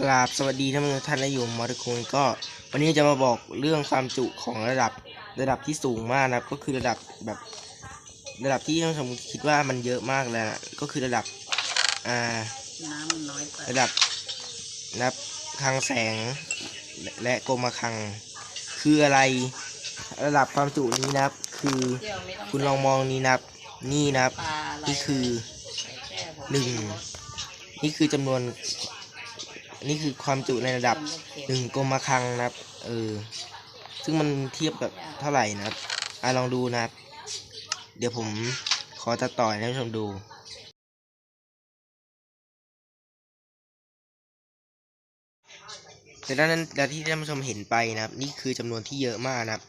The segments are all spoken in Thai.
กราบสวัสดีท่านผู้ชมท่านและอยู่มอเตอร์คูณก็ วันนี้จะมาบอกเรื่องความจุของระดับระดับที่สูงมากนะครับ ก็คือระดับแบบระดับที่ท่านผู้ชมคิดว่ามันเยอะมากเลยนะก็คือระดับอ่าน้ำมันน้อยไประดับนับคลังแสงและและกรมคลัง คืออะไรระดับความจุนี้นะครับ คือคุณลองมองนี้นะครับ นี่นะครับ นี่คือหนึ่ง นี่คือจำนวน นี่คือความจุในระดับหนึ่งกรมคังนะครับ เออ ซึ่งมันเทียบกับเท่าไหร่นะครับอะลองดูนะครับ เดี๋ยวผมขอตัดต่อให้ท่านผู้ชมดูแต่ด้านนั้นและที่ท่านผู้ชมเห็นไปนะครับ นี่คือจำนวนที่เยอะมากนะครับ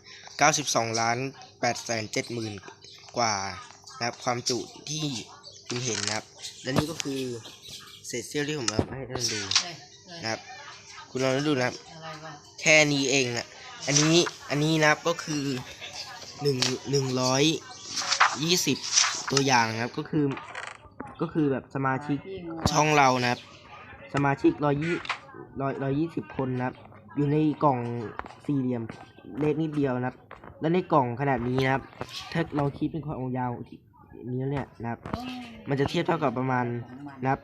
92 ล้าน8แสน7หมื่นกว่านะครับ ความจุที่คุณเห็นนะครับ และนี่ก็คือ เศษเสี้ยวที่ผมเอามาให้ท่านดูเอ้ยเอ้ยนะครับ คุณลองดูนะครับอะไรวะแค่นี้เองนะอันนี้อันนี้นะครับก็คือหนึ่งหนึ่งร้อยยี่สิบตัวอย่างนะครับก็คือ ก็คือแบบสมาชิกที่งูช่องเรานะครับ สมาชิกร้อยยี่ร้อยร้อยยี่สิบคนนะครับ อยู่ในกล่องสี่เหลี่ยมเล็กนิดเดียวนะครับ และในกล่องขนาดนี้นะครับ ถ้าเราคิดเป็นความยาวที่นี้เนี่ยนะครับโอ้ยมันจะเทียบเท่ากับประมาณของมันนะครับ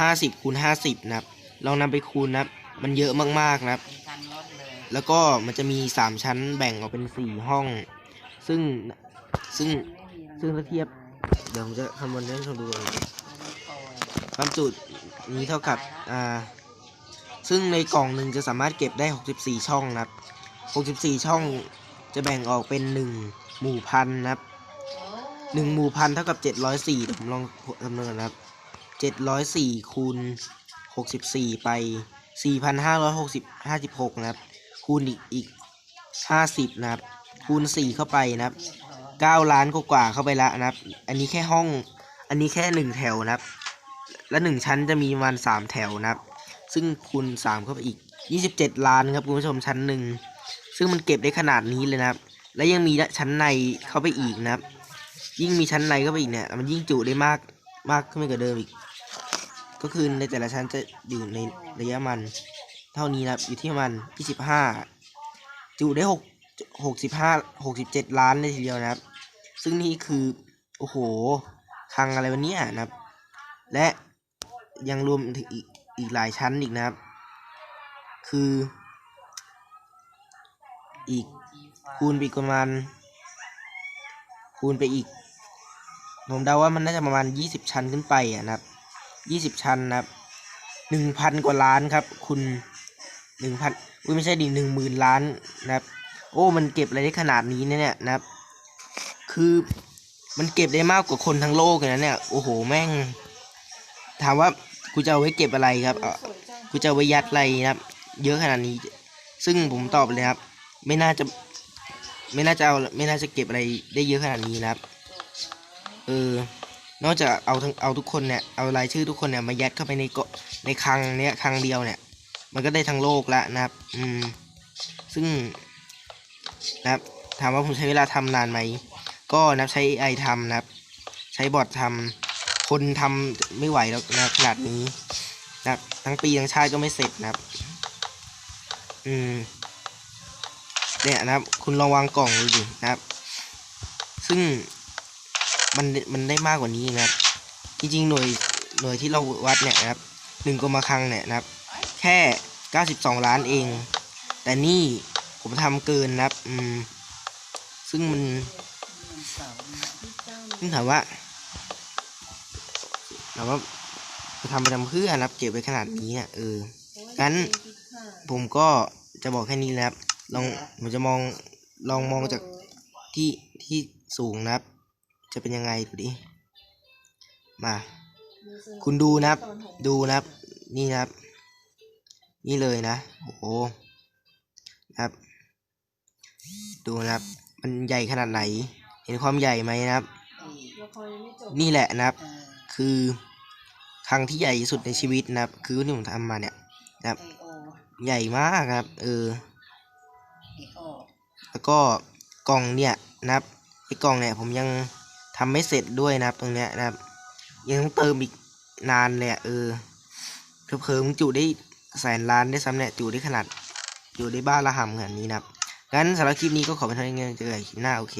ห้าสิบคูณห้าสิบนะครับลองนำไปคูณนะครับมันเยอะมากๆนะครับ แล้วก็มันจะมีสามชั้นแบ่งออกเป็นสี่ห้อง ซึ่งซึ่งซึ่งถ้าเทียบ เดี๋ยวผมจะคำนวณให้ท่านผู้ชมดูความจุนี้เท่ากับอ่าซึ่งในกล่องหนึ่งจะสามารถเก็บได้ 64 ช่องนะครับ 64 ช่องจะแบ่งออกเป็น 1 หมู่พันนะครับ 1 หมู่พันเท่ากับ 704เดี๋ยวผมลองคำนวณนะครับ 704คูณ64ไป4,560 56นะครับคูณอีกอีก50นะครับ คูณ4เข้าไปนะครับ9ล้านกว่าเข้าไปละนะครับ อันนี้แค่ห้อง อันนี้แค่1แถวนะครับ และ1ชั้นจะมีประมาณ3แถวนะครับ ซึ่งคูณ3เข้าไปอีก27ล้านครับคุณผู้ชมชั้นหนึ่งซึ่งมันเก็บได้ขนาดนี้เลยนะครับ และยังมีชั้นในเข้าไปอีกนะครับ ยิ่งมีชั้นในเข้าไปอีกเนี่ยมันยิ่งจุได้มากมากขึ้นไปกว่าเดิมอีก ก็คือในแต่ละชั้นจะอยู่ในระยะมัน เท่านี้นะครับอยู่ที่ประมาณ25 จุได้6 65 67 ล้านเลยทีเดียวนะครับ ซึ่งนี่คือ โอ้โหคังอะไรวันนี้นะครับ และยังรวมถึงอีกอีกหลายชั้นอีกนะครับ คือ อีกคูณไปประมาณ คูณไปอีกผมเดาว่ามันน่าจะประมาณยี่สิบชั้นขึ้นไปอะนะครับ ยี่สิบชั้นนะครับหนึ่งพันกว่าล้านครับ คุณหนึ่งพันอุ้ยไม่ใช่ดิหนึ่งหมื่นล้านนะครับ โอ้มันเก็บอะไรได้ขนาดนี้เนี่ยนะครับ คือมันเก็บได้มากกว่าคนทั้งโลกเลยนะเนี่ยโอ้โหแม่ง ถามว่ากูจะเอาไว้เก็บอะไรครับกูจะเอาไว้ยัดอะไรนะครับ เยอะขนาดนี้ ซึ่งผมตอบเลยครับ ไม่น่าจะ ไม่น่าจะเอาไม่น่าจะเก็บอะไรได้เยอะขนาดนี้นะครับ เออ นอกจากเอาทั้งเอาทุกคนเนี่ยเอารายชื่อทุกคนเนี่ยมายัดเข้าไปในเกาะในคลังเนี้ยคลังเดียวเนี่ย มันก็ได้ทั้งโลกแล้วนะครับ อืม ซึ่งนะครับ ถามว่าผมใช้เวลาทำนานไหมก็นับใช้ AI ทำนะครับ ใช้บอททำคนทำไม่ไหวแล้วนะขนาดนี้นะครับทั้งปีทั้งชาติก็ไม่เสร็จนะครับ อืมเนี่ยนะครับ คุณลองวางกล่องดูดินะครับ ซึ่ง มันมันได้มากกว่านี้นะครับ จริงๆหน่วยหน่วยที่เราวัดเนี่ยนะครับหนึ่งกรมคลังเนี่ยนะครับ แค่เก้าสิบสองล้านเอง แต่นี่ผมทำเกินนะครับ อืม ซึ่งมันซึ่งถามว่าถามว่าจะทำไปทำเพื่อนะครับ เก็บไว้ขนาดนี้อะเอองั้นผมก็จะบอกแค่นี้นะครับ ลองผมจะมองลองมองจากที่ที่สูงนะครับ จะเป็นยังไงดูดิมา คุณดูนะครับ ดูนะครับ นี่นะครับ นี่เลยนะ โอ้โหนะครับ ดูนะครับ มันใหญ่ขนาดไหน เห็นความใหญ่ไหมนะครับ นี่แหละนะครับ คือครั้งที่ใหญ่ที่สุดในชีวิตนะครับ คือที่ผมทำมาเนี่ยนะครับ ใหญ่มากครับ เออ แล้วก็กล่องเนี่ยนะครับไอ้กล่องเนี่ยผมยัง ทำไม่เสร็จด้วยนะครับ ตรงเนี้ยนะครับ ยังต้องเติมอีกนานเลยอะเออเพิ่มจุได้แสนล้านได้ซ้ำเนี่ยจุได้ขนาดจุได้บ้านละหำขนาดนี้นะครับงั้นสำหรับคลิปนี้ก็ขอเป็นเท่านี้เจอกันคลิปหน้าโอเค